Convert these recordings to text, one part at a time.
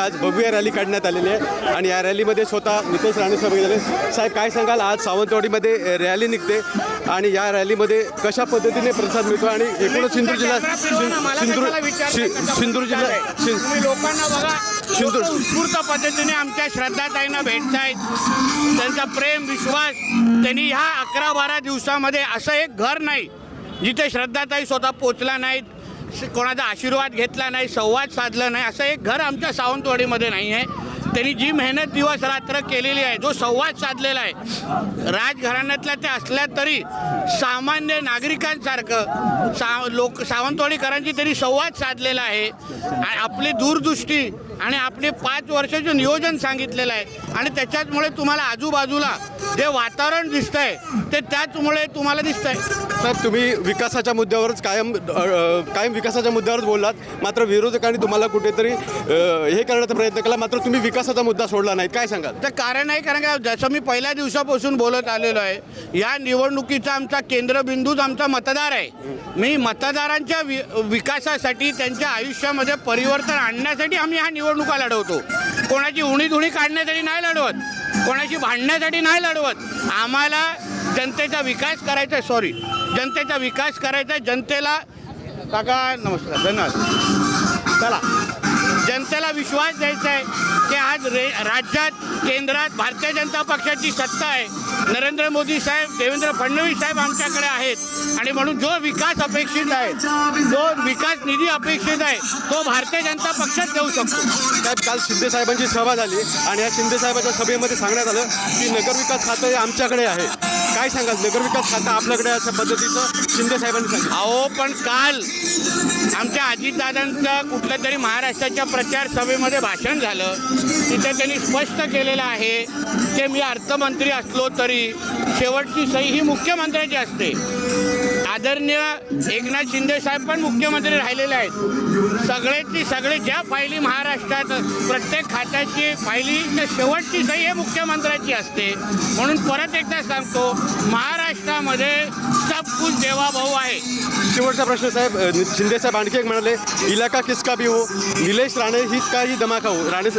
आज भव्य रॅली काढण्यात आलेली आहे. आणि या रॅलीमध्ये स्वतः नितेश राणे सहभागी झाले साहेब काय सांगाल? आज सावंतवाडीमध्ये रॅली निघते आणि या रॅलीमध्ये कशा पद्धतीने प्रतिसाद मिळतो? आणि एकूणच सिंधूर जिल्हा सिं- सिंधूर सि- सिंधूर जिल्हा लोकांना बघा सिंधू- लोकं उत्स्फूर्त पद्धतीने आमच्या श्रद्धाताईंना भेटतायत. त्यांचा प्रेम विश्वास त्यांनी ह्या अकरा बारा दिवसामध्ये असं एक घर नाही जिथे श्रद्धाताई स्वतः पोचला नाहीत. कोणाचा आशीर्वाद घेतला नाही संवाद साधला नाही असं एक घर आमच्या सावंतवाडीमध्ये नाही आहे. त्यांनी जी मेहनत दिवस रात्र केलेली आहे जो संवाद साधलेला आहे राजघराण्यातल्या त्या असल्या तरी सामान्य नागरिकांसारखं सा लोक सावंतवाडीकरांची त्यांनी संवाद साधलेला आहे. आपली दूरदृष्टी आणि आपले पाच वर्षाचं नियोजन सांगितलेलं आहे. आणि त्याच्याचमुळे तुम्हाला आजूबाजूला जे वातावरण दिसतंय ते त्याचमुळे तुम्हाला दिसतंय. साहेब तुम्ही विकासाच्या मुद्द्यावरच कायम कायम विकासाच्या मुद्द्यावरच बोललात. मात्र विरोधकांनी तुम्हाला कुठेतरी हे करण्याचा प्रयत्न केला. मात्र तुम्ही विकासाचा मुद्दा सोडला नाही. काय सांगाल? तर कारण आहे कारण का जसं मी पहिल्या दिवसापासून बोलत आलेलो आहे या निवडणुकीचा आमचा केंद्रबिंदूच आमचा मतदार आहे. मी मतदारांच्या वि विकासासाठी त्यांच्या आयुष्यामध्ये परिवर्तन आणण्यासाठी आम्ही ह्या निवडणुका लढवतो. कोणाची उणीधुणी काढण्यासाठी नाही लढवत. कोणाशी भांडण्यासाठी नाही लढवत. आम्हाला जनतेचा विकास करायचा आहे सॉरी जनतेचा विकास करायचा आहे जनतेला काका नमस्कार धन्यवाद. चला. जनतेला विश्वास द्यायचा आहे की आज रे राज्यात केंद्रात भारतीय जनता पक्षाची सत्ता आहे. नरेंद्र मोदी साहेब देवेंद्र फडणवीस साहेब आमच्याकडे आहेत. आणि म्हणून जो विकास अपेक्षित आहे जो विकास निधी अपेक्षित आहे तो भारतीय जनता पक्षात देऊ शकतो. त्यात काल शिंदे साहेबांची सभा झाली आणि या शिंदे साहेबांच्या सभेमध्ये सांगण्यात आलं की नगरविकास खातं हे आमच्याकडे आहे. काय सांगाल? नगरविकास खातं आपल्याकडे अशा पद्धतीचं? शिंदे साहेबांनी सांगितलं. अहो पण काल आमच्या अजितदादांचं कुठल्या तरी महाराष्ट्राच्या प्रचार सभेमध्ये भाषण झालं. तिथे त्यांनी स्पष्ट केलेलं आहे की मी अर्थमंत्री असलो तरी शेवटची सही ही मुख्यमंत्र्याची असते. आदरणीय एकनाथ शिंदे साहेब पण मुख्यमंत्री राहिलेले आहेत. सगळ्याची सगळे ज्या फायली महाराष्ट्रात प्रत्येक खात्याची फायली शेवटची सही हे मुख्यमंत्र्याची असते. म्हणून परत एकदा सांगतो महाराष्ट्रामध्ये सब कुछ देवाभाऊ आहे. शेवटचा प्रश्न साहेब शिंदे साहेब आणखी एक म्हणाले इलाका किसका भी हो? निलेश राणे हीच का ही? दमाका हो राणे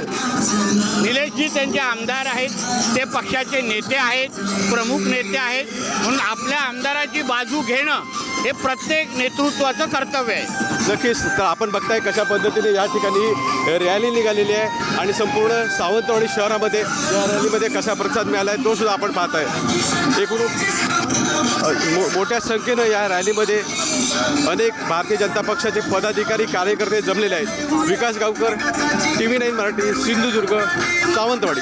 निलेशजी त्यांचे आमदार आहेत ते पक्षाचे नेते आहेत प्रमुख नेते आहेत. म्हणून आपल्या आमदाराची बाजू घेणं हे प्रत्येक नेतृत्वाचं कर्तव्य आहे. नक्कीच तर आपण बघताय कशा पद्धतीने या ठिकाणी रॅली निघालेली आहे आणि संपूर्ण सावंतवाडी शहरामध्ये या रॅलीमध्ये कसा प्रतिसाद मिळाला आहे तो सुद्धा आपण पाहत आहे एकूण मो मोठ्या संख्येनं या रॅलीमध्ये अनेक भारतीय जनता पक्षाचे पदाधिकारी कार्यकर्ते जमलेले आहेत. Vikas Gaonkar T V nine Marathi Sindhudurg Sawantwadi.